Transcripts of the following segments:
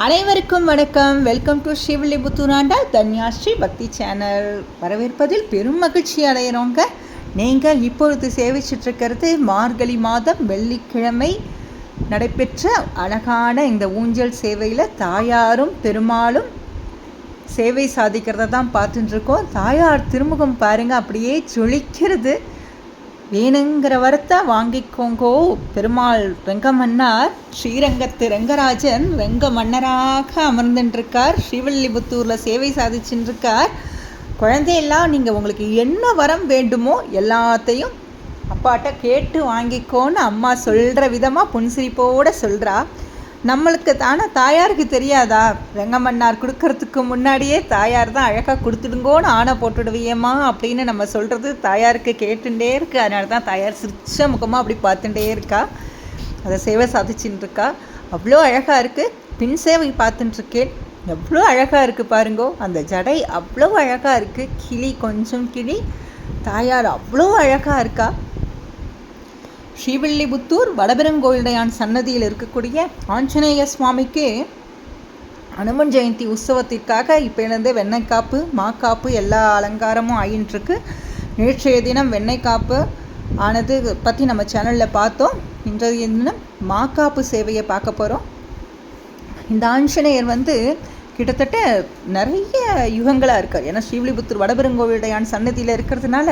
அனைவருக்கும் வணக்கம். Welcome to ஸ்ரீவில்லிபுத்தூராண்டா Dhanyasri Bhakti channel. வரவேற்பதில் பெரும் மகிழ்ச்சி அடையிறோங்க. நீங்கள் இப்பொழுது சேவிச்சிட்ருக்கிறது மார்கழி மாதம் வெள்ளிக்கிழமை நடைபெற்ற அழகான இந்த ஊஞ்சல் சேவையில் தாயாரும் பெருமாளும் சேவை சாதிக்கிறத தான் பார்த்துட்டுருக்கோம் தாயார் திருமுகம் பாருங்கள் அப்படியே ஜொலிக்கிறது. வேணுங்கிற வரத்தை வாங்கிக்கோங்கோ. பெருமாள் ரெங்கமன்னார் ஸ்ரீரங்கத்து ரெங்கராஜன் ரெங்க மன்னராக அமர்ந்துட்டுருக்கார் ஸ்ரீவில்லிபுத்தூரில் சேவை சாதிச்சுட்டுருக்கார் குழந்தையெல்லாம் நீங்கள் உங்களுக்கு என்ன வரம் வேண்டுமோ எல்லாத்தையும் அப்பாட்ட கேட்டு வாங்கிக்கோன்னு அம்மா சொல்கிற விதமாக புன்சிரிப்போடு சொல்கிறா நம்மளுக்கு தானே தாயாருக்கு தெரியாதா? வெங்கமன்னார் கொடுக்கறதுக்கு முன்னாடியே தாயார் தான் அழகாக கொடுத்துடுங்கோன்னு ஆணை போட்டுடுவியம்மா அப்படின்னு நம்ம சொல்கிறது தாயாருக்கு கேட்டுட்டே இருக்கு. அதனால தான் தாயார் சிரிச்ச முகமாக அப்படி பார்த்துட்டே இருக்கா. அதை சேவை சாதிச்சுட்டு இருக்கா அவ்வளோ அழகாக இருக்குது பின் சேவை பார்த்துட்டுருக்கேன் எவ்வளோ அழகாக இருக்குது பாருங்கோ. அந்த ஜடை அவ்வளோ அழகாக இருக்குது கிளி கொஞ்சம் கிளி. தாயார் அவ்வளோ அழகாக இருக்கா. ஸ்ரீவில்லிபுத்தூர் வடபெருங்கோயிலையான் சன்னதியில் இருக்கக்கூடிய ஆஞ்சநேய சுவாமிக்கு அனுமன் ஜெயந்தி உற்சவத்திற்காக இப்போலேருந்து வெண்ணைக்காப்பு மாக்காப்பு எல்லா அலங்காரமும் ஆயின்ட்டுருக்கு நேற்றைய தினம் வெண்ணெய்க்காப்பு ஆனது பற்றி நம்ம சேனலில் பார்த்தோம். இன்றைய தினம் மாக்காப்பு சேவையை பார்க்க போகிறோம் இந்த ஆஞ்சநேயர் வந்து கிட்டத்தட்ட நிறைய யுகங்களாக இருக்கார். ஏன்னா ஸ்ரீவில்லிபுத்தூர் வடபெருங்கோவிலுடையான் சன்னதியில் இருக்கிறதுனால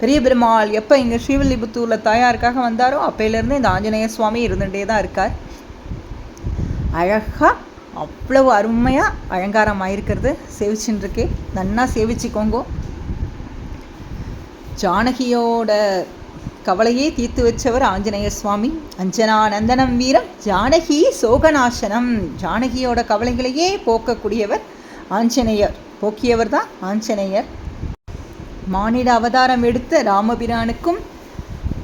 பெரிய பெருமாள் எப்போ இங்கே ஸ்ரீவில்லிபுத்தூரில் தாயாருக்காக வந்தாரோ அப்பையிலேருந்து இந்த ஆஞ்சநேய சுவாமி இருந்துகிட்டே தான் இருக்கார். அழகாக அவ்வளவு அருமையாக அலங்காரம் ஆயிருக்கிறது. சேவிச்சுட்டுருக்கு. நன்னா சேவிச்சுக்கோங்கோ. ஜானகியோட கவலையே தீர்த்து வச்சவர் ஆஞ்சநேய சுவாமி. அஞ்சனா நந்தனம் வீரம் ஜானகி சோகநாசனம். ஜானகியோட கவலைகளையே போக்கக்கூடியவர் ஆஞ்சநேயர். போக்கியவர் தான் ஆஞ்சநேயர். மானிட அவதாரம் எடுத்த ராமபிரானுக்கும்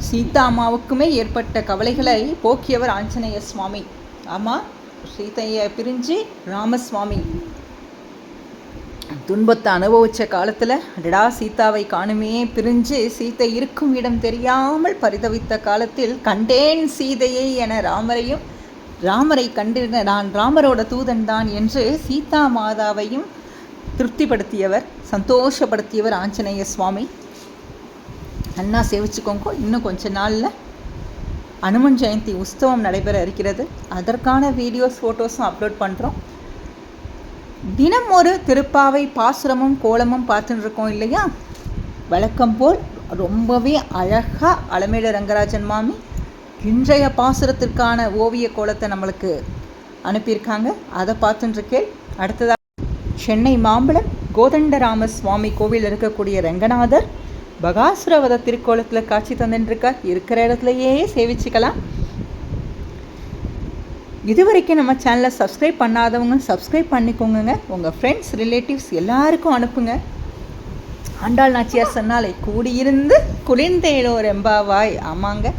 சீதாமாவுக்குமே ஏற்பட்ட கவலைகளை போக்கியவர் ஆஞ்சநேய சுவாமி. ஆமாம் சீதையை பிரிஞ்சு ராமசுவாமி. துன்பத்தை அனுபவித்த காலத்தில் அடடா சீதாவை காணுமே பிரிஞ்சு சீதை இருக்கும் இடம் தெரியாமல் பரிதவித்த காலத்தில் கண்டேன் சீதையை என ராமரையும் ராமரை கண்டு நான் ராமரோட தூதன் தான் என்று சீதா மாதாவையும் திருப்திப்படுத்தியவர் சந்தோஷப்படுத்தியவர் ஆஞ்சநேய சுவாமி. அண்ணா சேவிச்சுக்கோங்க. இன்னும் கொஞ்ச நாளில் அனுமன் ஜெயந்தி உற்சவம் நடைபெற இருக்கிறது. அதற்கான வீடியோஸ் ஃபோட்டோஸும் அப்லோட் பண்ணுறோம் தினம் ஒரு திருப்பாவை பாசுரமும் கோலமும் பார்த்துட்டு இருக்கோம் இல்லையா? வழக்கம் போல் ரொம்பவே அழகாக அலமேடு ரங்கராஜன் மாமி இன்றைய பாசுரத்திற்கான ஓவிய கோலத்தை நம்மளுக்கு அனுப்பியிருக்காங்க. அதை பார்த்துட்டுருக்கேன் அடுத்ததாக சென்னை மாம்பழம் கோதண்டராம சுவாமி கோவில் இருக்கக்கூடிய ரங்கநாதர் பகாசுரவத திருக்கோலத்தில் காட்சி தந்துட்டுருக்கார் இருக்கிற இடத்துலையே சேவிச்சுக்கலாம். இது வரைக்கும் நம்ம சேனலை சப்ஸ்கிரைப் பண்ணாதவங்க சப்ஸ்கிரைப் பண்ணிக்கோங்க உங்கள் ஃப்ரெண்ட்ஸ் ரிலேட்டிவ்ஸ் எல்லாருக்கும் அனுப்புங்க. ஆண்டாள் நாச்சியார் சொன்னாலே கூடியிருந்து குளிர்ந்தேடோ ரெம்பாவாய் ஆமாங்க.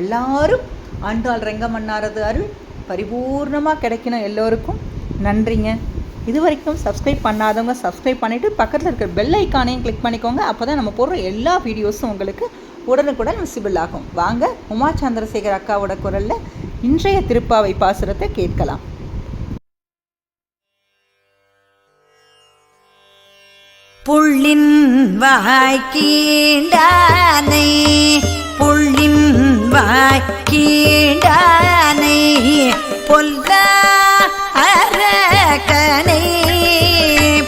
எல்லாரும் ஆண்டாள் ரெங்கமன்னாரது அருள் பரிபூர்ணமாக கிடைக்கணும் எல்லோருக்கும். நன்றிங்க. இது வரைக்கும் சப்ஸ்கிரைப் பண்ணாதவங்க சப்ஸ்கிரைப் பண்ணிவிட்டு பக்கத்தில் இருக்கிற பெல் ஐக்கானையும் கிளிக் பண்ணிக்கோங்க. அப்போ தான் நம்ம போடுற எல்லா வீடியோஸும் உங்களுக்கு உடனுக்குடன் விசிபிள் ஆகும். வாங்க உமா சந்திரசேகர் அக்காவோட குரலில் இன்றைய திருப்பாவை பாசுரத்தை கேட்கலாம். புள்ளின் வாய் கீண்டானை புள்ளின் வாய் கீண்டானை பொல்ல அரக்கனை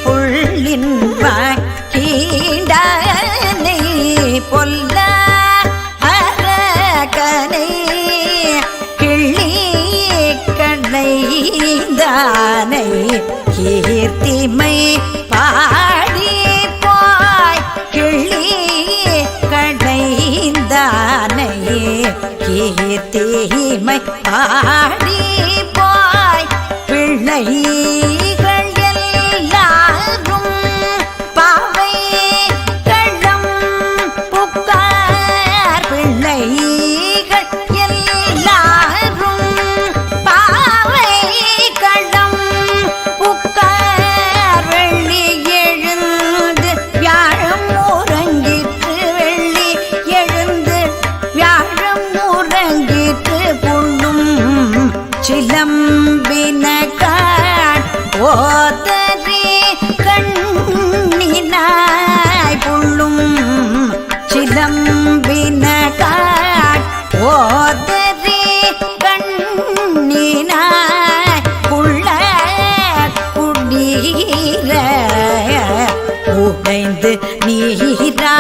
புள்ளின் வாய் கீண்டானை கீர்த்திமை பாடி போய் கிள்ளி கடைந்தானை கீர்த்திமை பாடி நிறைந்து நீரா